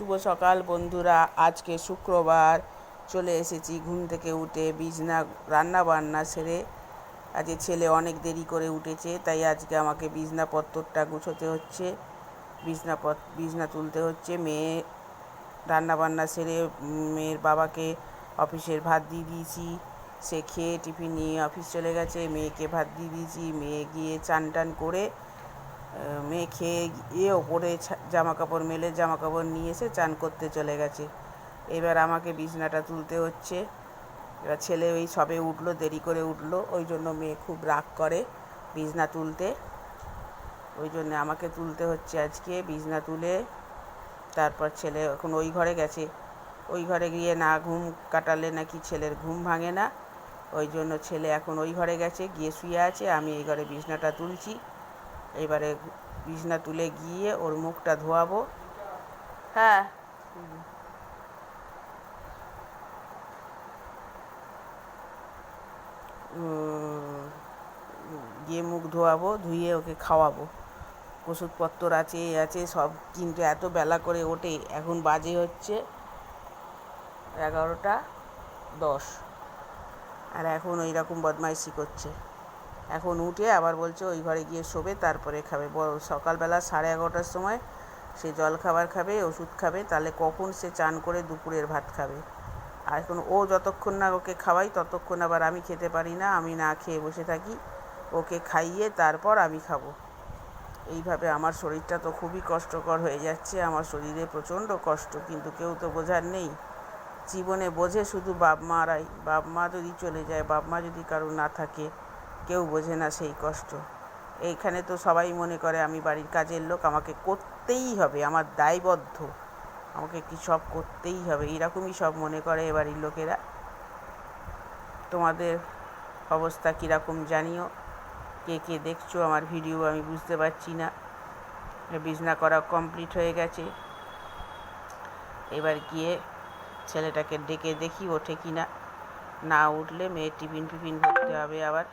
শুভ সকাল বন্ধুরা। আজকে শুক্রবার চলে এসেছি ঘুম থেকে উঠে বিছনা রান্না বান্না সেরে। আজকে ছেলে অনেক দেরি করে উঠেছে, তাই আজকে আমাকে বিছনাপত্তরটা গুছোতে হচ্ছে। বিছনাপত, বিছনা তুলতে হচ্ছে। মেয়ে রান্না বান্না সেরে মেয়ের বাবাকে অফিসের ভাত দিয়ে দিয়েছি। সে খেয়ে টিফিন নিয়ে অফিস চলে গেছে। মেয়েকে ভাত দিয়ে দিয়েছি। মেয়ে গিয়ে চান টান করে মেয়ে খেয়ে গিয়ে ওপরে জামা কাপড় মেলে জামা কাপড় নিয়ে এসে চান করতে চলে গেছে। এবার আমাকে বিছনাটা তুলতে হচ্ছে। এবার ছেলে ওই সবে উঠল, দেরি করে উঠল, ওই জন্য মেয়ে খুব রাগ করে বিছনা তুলতে। ওই জন্য আমাকে তুলতে হচ্ছে আজকে বিছনা তুলে। তারপর ছেলে এখন ওই ঘরে গেছে। ওই ঘরে গিয়ে না ঘুম কাটালে নাকি ছেলের ঘুম ভাঙে না। ওই জন্য ছেলে এখন ওই ঘরে গেছে, গিয়ে শুয়ে আছে। আমি এই ঘরে বিছনাটা তুলছি। এবারে বিছনা তুলে গিয়ে ওর মুখটা ধোয়াবো। হ্যাঁ। গিয়ে মুখ ধোয়াবো ধুয়ে ওকে খাওয়াবো। ওষুধপত্র আছে এ আছে সব কিন্তু এত বেলা করে ওঠে এখন বাজে হচ্ছে এগারোটা দশ। আর এখন ওই রকম বদমাইশি করছে। এখন উঠে আবার বলছে, ওই ঘরে গিয়ে শোবে, তারপরে খাবে। বড় সকালবেলা সাড়ে এগারোটার সময় সে জল খাবার খাবে, ওষুধ খাবে, তাহলে কখন সে চান করে দুপুরের ভাত খাবে। আর এখন ও যতক্ষণ না ওকে খাওয়াই, ততক্ষণ আবার আমি খেতে পারি না, আমি না খেয়ে বসে থাকি। ওকে খাইয়ে তারপর আমি খাব। এইভাবে আমার শরীরটা তো খুবই কষ্টকর হয়ে যাচ্ছে। আমার শরীরে প্রচণ্ড কষ্ট, কিন্তু কেউ তো বোঝার নেই। জীবনে বোঝে শুধু বাপ মারাই বাপ মা যদি চলে যায় বাপ মা যদি কারও না থাকে কেউ বোঝে না সেই কষ্ট। এইখানে তো সবাই মনে করে আমি বাড়ির কাজের লোক, আমাকে করতেই হবে, আমার দায়বদ্ধ। আমাকে কি সব করতেই হবে? এরকমই সব মনে করে এ বাড়ির লোকেরা। তোমাদের অবস্থা কীরকম জানিও? কে কে দেখছ? আমার ভিডিও আমি বুঝতে পারছি না। বিছনা করা কমপ্লিট হয়ে গেছে। এবার গিয়ে ছেলেটাকে ডেকে দেখি ওঠে কি না না উঠলে মেয়ের টিফিন ফিফিন করতে হবে আবার।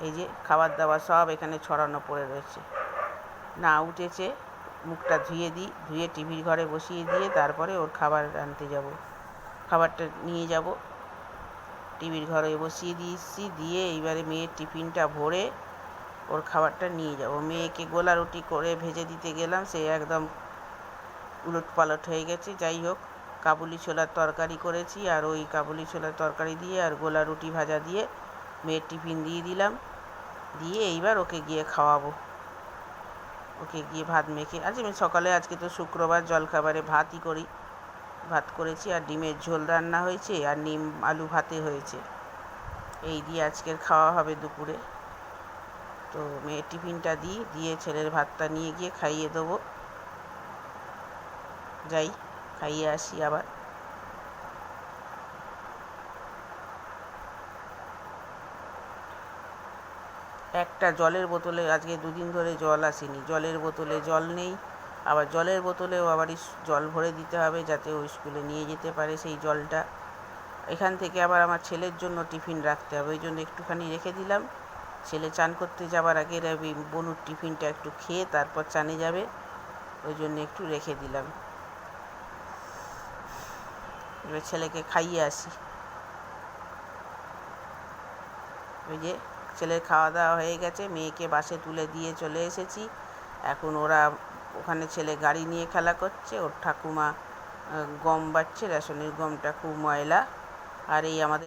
এই যে খাবার দাবার সব এখানে ছড়ানো পড়ে রয়েছে। না উঠেছে, মুখটা ধুয়ে দিই, ধুয়ে টিভির ঘরে বসিয়ে দিয়ে তারপরে ওর খাবার আনতে যাব। খাবারটা নিয়ে যাব। টিভির ঘরে বসিয়ে দিয়েছি, দিয়ে এইবারে মেয়ের টিফিনটা ভরে ওর খাবারটা নিয়ে যাব। মেয়েকে গোলা রুটি করে ভেজে দিতে গেলাম, সে একদম উলট পালট হয়ে গেছে। যাই হোক, কাবুলি ছোলার তরকারি করেছি আর ওই কাবুলি ছোলার তরকারি দিয়ে আর গোলা রুটি ভাজা দিয়ে মেয়ের টিফিন দিয়ে দিলাম। দিয়ে এইবার ওকে গিয়ে খাওয়াবো। ওকে গিয়ে ভাত মেখে আজ আমি সকালে আজকে তো শুক্রবার জলখাবারে ভাতই করি। ভাত করেছি আর ডিমের ঝোল রান্না হয়েছে আর নিম আলু ভাতে হয়েছে। এই দিয়ে আজকের খাওয়া হবে দুপুরে। তো মেয়ের টিফিনটা দিই, দিয়ে ছেলের ভাতটা নিয়ে গিয়ে খাইয়ে দেবো। যাই, খাইয়ে আসি আবার। একটা জলের বোতলে, আজকে দুদিন ধরে জল আসেনি। জলের বোতলে জল নেই, আবার জলের বোতলেও আবার জল ভরে দিতে হবে যাতে ও স্কুলে নিয়ে যেতে পারে সেই জলটা। এখান থেকে আবার আমার ছেলের জন্য টিফিন রাখতে হবে, ওই জন্য একটুখানি রেখে দিলাম। ছেলে চান করতে যাবার আগে রবি বনুর টিফিনটা একটু খেয়ে তারপর চানে যাবে, ওই জন্য একটু রেখে দিলাম। এবার ছেলেকে খাইয়ে আসি। ওই যে ছেলের খাওয়া দাওয়া হয়ে গেছে। মেয়েকে বাসে তুলে দিয়ে চলে এসেছি। এখন ওরা ওখানে ছেলে গাড়ি নিয়ে খেলা করছে। ওর ঠাকুমা গম বাচ্ছে রেশনের গমটা খুব ময়লা। আর এই আমাদের